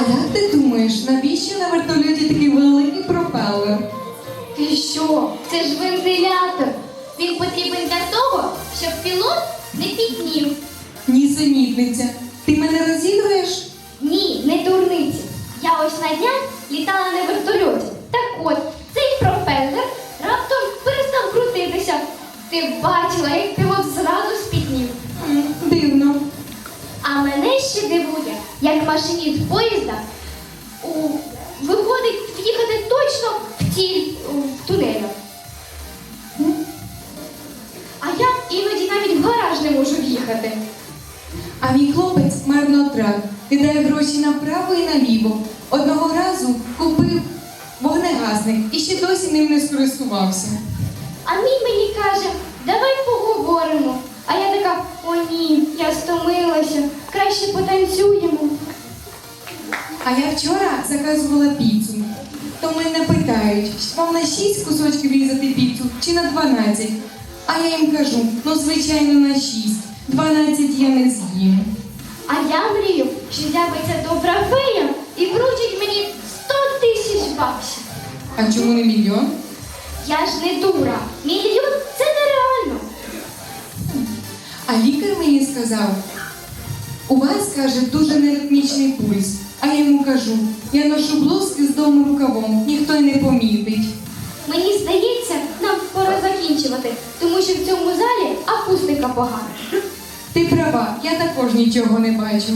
як ти думаєш, навіщо на вертольоті такий великий пропелер? Ти що? Це ж вентилятор. Він потрібен для того, щоб пілот не піднів. Нісенітниця. Ти мене розігруєш? Ні, не дурниці. Я ось на днях літала на вертольоті. Так от, цей пропелер раптом перестав крутитися. Ти бачила, як пілот зразу спітнів. Дивно. А мене ще дивує, як машиніст поїзда у, виходить в'їхати точно в ціль у, в тунелю. А я іноді навіть в гараж не можу в'їхати. А мій хлопець марнотрат. Кидає гроші направо і наліво. Одного разу купив вогнегасник і ще досі ним не скористувався. А мій мені каже, давай поговоримо. Стомилася, краще потанцюємо. А я вчора заказувала піцу. То мене питають, вам на 6 кусочків різати піцу чи на 12? А я їм кажу, ну звичайно на 6. 12 я не з'їм. А я мрію, що з'явиться добра фея і вручить мені 100 тисяч баксів. А чому не мільйон? Я ж не дура. Мільйон це нереально. А лікар мені сказав, у вас, каже, дуже неритмічний пульс. А я йому кажу, я ношу блузки з дому рукавом, ніхто й не помітить. Мені здається, нам пора закінчувати, тому що в цьому залі акустика погана. Ти права, я також нічого не бачу.